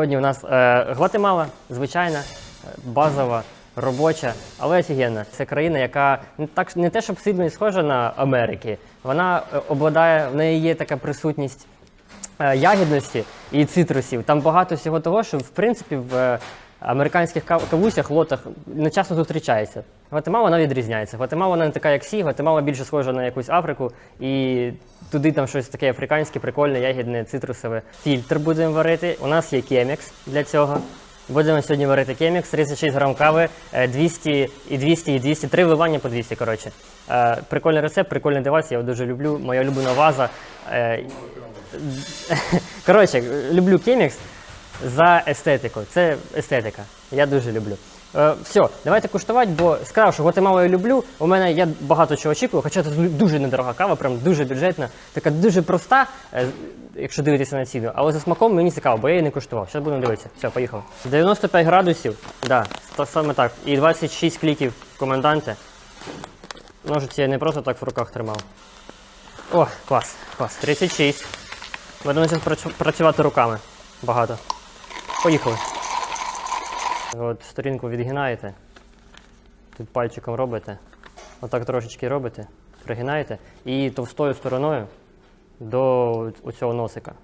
Сьогодні у нас е, Гватемала, звичайна, е, базова, робоча, але офігенна. Це країна, яка не так не те, щоб сильно і схожа на Америки. Вона е, обладає, в неї є така присутність е, ягідності і цитрусів. Там багато всього того, що в принципі в е, американських кавусях, лотах не часто зустрічається. Гватемала вона відрізняється. Гватемала вона не така, як всі, Гватемала більше схожа на якусь Африку, і туди там щось таке африканське, прикольне, ягідне, цитрусове. Фільтр будемо варити. У нас є кемікс для цього. Будемо сьогодні варити кемікс, 36 грам кави, е, 200 і 200 і 200, три вливання по 200, коротше. Е, Прикольний рецепт, прикольний девайс, я його дуже люблю. Моя улюблена ваза. Е, Коротше, люблю кемікс за естетику. Це естетика. Я дуже люблю. Е, все, давайте куштувати, бо сказав, що Гватемалу я люблю. У мене я багато чого очікую, хоча це дуже недорога кава, прям дуже бюджетна, така дуже проста, е, якщо дивитися на ціну. Але за смаком мені цікаво, бо я її не куштував. Зараз будемо дивитися. Все, поїхали. 95 градусів, да, то саме так. І 26 кліків коменданти. Ножиці я не просто так в руках тримав. О, клас, клас. 36. Будемо працювати руками. Багато. Поїхали. От сторінку відгинаєте. Тут пальчиком робите. Отак трошечки робите, пригинаєте і товстою стороною до цього носика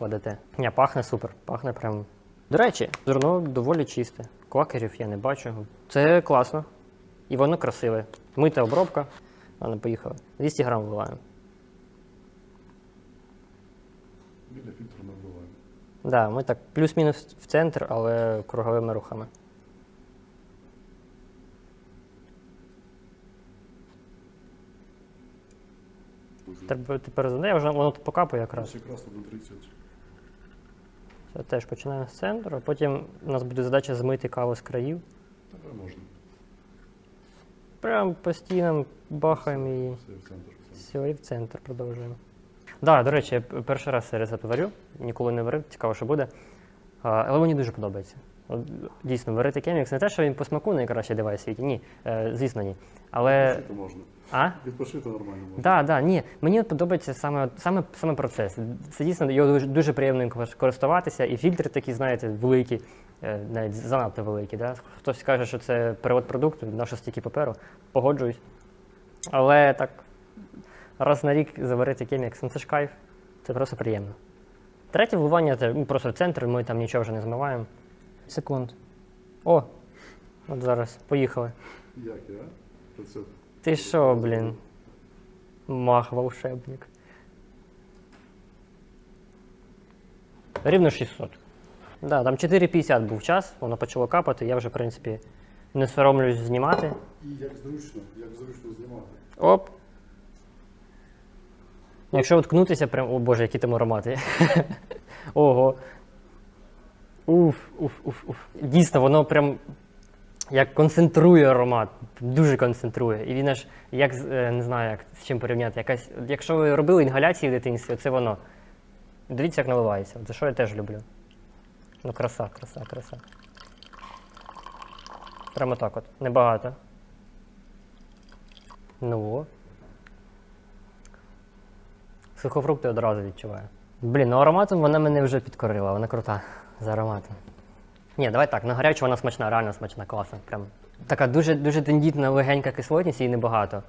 кладете. Ня, пахне супер, пахне прям. До речі, зерно доволі чисте. Квакерів я не бачу. Це класно. І воно красиве. Мита обробка. Ладно, поїхали. 200 грам вливаємо. Да, ми так плюс-мінус в центр, але круговими рухами. Треба тепер за я вже воно тут покапує якраз. Якраз 1.30. Це теж починаємо з центру, а потім у нас буде задача змити каву з країв. Тебе можна. Прям постійно бахаємо її. Все в центр. все. Все, і в центр продовжуємо. Да, до речі, я перший раз цей рецепт варю, ніколи не варив, цікаво, що буде. А, але мені дуже подобається. От, дійсно, варити кемікс не те, що він по смаку найкращий девайс в світі. Ні, е, звісно, ні. Але. Відпочити можна. А? Відпочити нормально можна. Да, да, ні. Мені от подобається саме, саме, саме процес. Це дійсно його дуже, дуже приємно користуватися. І фільтри такі, знаєте, великі, е, навіть занадто великі. Да? Хтось каже, що це перевод продукту, на що стільки паперу. Погоджуюсь. Але так, раз на рік заварити кемікс, ну це ж кайф. Це просто приємно. Третє вливання це ну, просто в центр, ми там нічого вже не змиваємо. Секунд. О! От зараз, поїхали. Як я? Рецепт. Ти що, блін? Мах, волшебник. Рівно 600. Да, там 4,50 був час, воно почало капати, я вже, в принципі, не соромлюсь знімати. І як зручно, як зручно знімати. Оп. Якщо уткнутися, прям. О боже, які там аромати. Ого. Уф, уф, уф, уф. Дійсно, воно прям як концентрує аромат, дуже концентрує. І він аж як е, не знаю, як з чим порівняти. Якась, якщо ви робили інгаляції в дитинстві, це воно. Дивіться, як наливається. Це що я теж люблю. Ну, краса, краса, краса. Прямо так от. Небагато. Ну. Сухофрукти одразу відчуваю. Блін, ну ароматом вона мене вже підкорила, вона крута за ароматом. Ні, давай так, на гарячу вона смачна, реально смачна, класна. Прям. Така дуже, дуже тендітна, легенька кислотність, її небагато.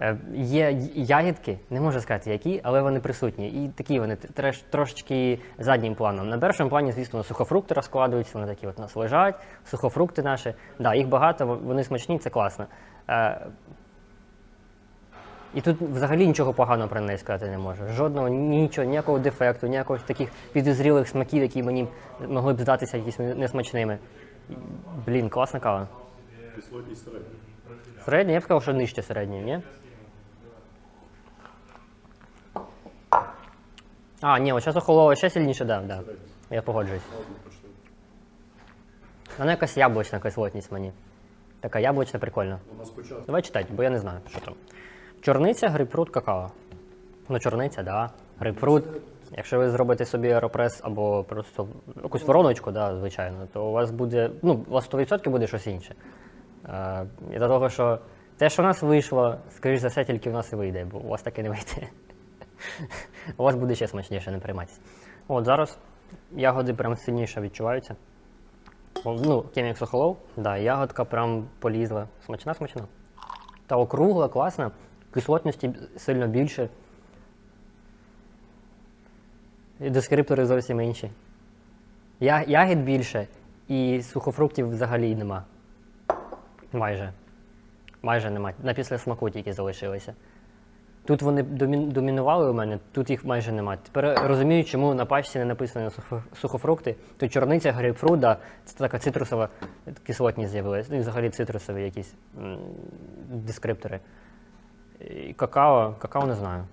Е, є ягідки, не можу сказати які, але вони присутні. І такі вони треш, трошечки заднім планом. На першому плані, звісно, сухофрукти розкладуються, вони такі от у нас лежать, сухофрукти наші. Да, їх багато, вони смачні, це класно. Е, і тут взагалі нічого поганого про неї сказати не можу. Жодного нічого, ніякого дефекту, ніякого таких підозрілих смаків, які мені могли б здатися якісь несмачними. Блін, класна кава. Кислотність середня. Середня, я б сказав, що нижче середньої, ні? А, ні, от зараз охололо ще сильніше, да, да. Я погоджуюсь. Вона якась яблучна кислотність мені. Така яблучна, прикольна. Давай читати, бо я не знаю, що там. Чорниця, грейпфрут, какао. Ну, чорниця, да. Грейпфрут. Якщо ви зробите собі аеропрес або просто якусь вороночку, да, звичайно, то у вас буде, ну, у вас 100% буде щось інше. Е, і до того, що те, що в нас вийшло, скоріш за все, тільки в нас і вийде, бо у вас таки не вийде. у вас буде ще смачніше, не приймайтесь. От зараз Ягоди прям сильніше відчуваються. Ну, кемік сохолов, да, ягодка прям полізла. Смачна, смачна. Та округла, класна, кислотності сильно більше. І дескриптори зовсім інші. Я, ягід більше, і сухофруктів взагалі нема. Майже. Майже нема. На після смаку тільки залишилися. Тут вони домі- домінували у мене, тут їх майже нема. Тепер розумію, чому на пачці не написано сухофрукти. Тут чорниця, грейпфрут, да, це така цитрусова кислотність з'явилася. Ну і взагалі цитрусові якісь дескриптори. І какао, какао не знаю.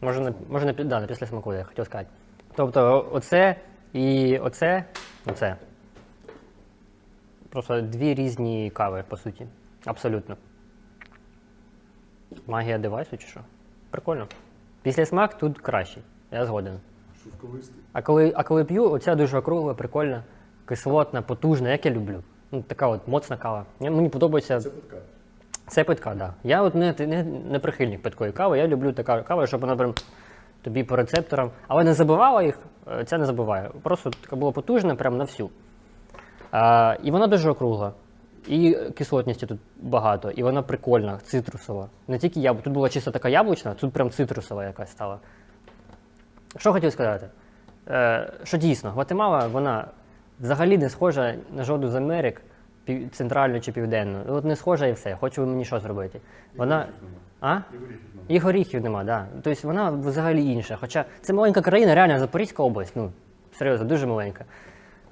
Може, на, може на, да, на після смаку, я хотів сказати. Тобто, оце і оце, оце. Просто дві різні кави, по суті. Абсолютно. Магія девайсу чи що? Прикольно. Після смак тут кращий. Я згоден. Шовковистий. А коли, а коли п'ю, оця дуже округла, прикольна, кислотна, потужна, як я люблю. Ну, така от моцна кава. Мені подобається. Це питка. Це питка, так. Да. Я от не, не, не прихильник питкої кави, я люблю така кава, щоб вона прям тобі по рецепторам. Але не забивала їх, е, ця не забиває. Просто така була потужна, прям на всю. А, і вона дуже округла. І кислотності тут багато, і вона прикольна, цитрусова. Не тільки яблук, тут була чисто така яблучна, тут прям цитрусова якась стала. Що хотів сказати? Е, що дійсно, Гватемала, вона взагалі не схожа на жодну з Америк, центральну чи південну. От не схожа і все. Хочу мені що зробити. Вона. А? І горіхів нема. Да. Тобто вона взагалі інша. Хоча це маленька країна, реально Запорізька область, ну, серйозно, дуже маленька.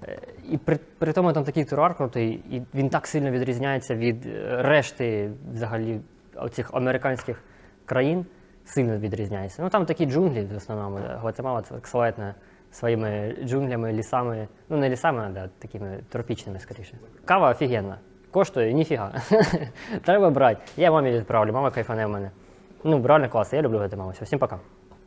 Е, І при, при тому там такий туруар крутий, і він так сильно відрізняється від е, решти взагалі цих американських країн, сильно відрізняється. Ну там такі джунглі в основному. Гватемала це славетна своїми джунглями, лісами. Ну не лісами, а такими тропічними скоріше. Кава офігенна. Коштує ніфіга. Треба брати. Я мамі відправлю, мама кайфане в мене. Ну, реально клас, я люблю Гватемалу. маму. Всім пока.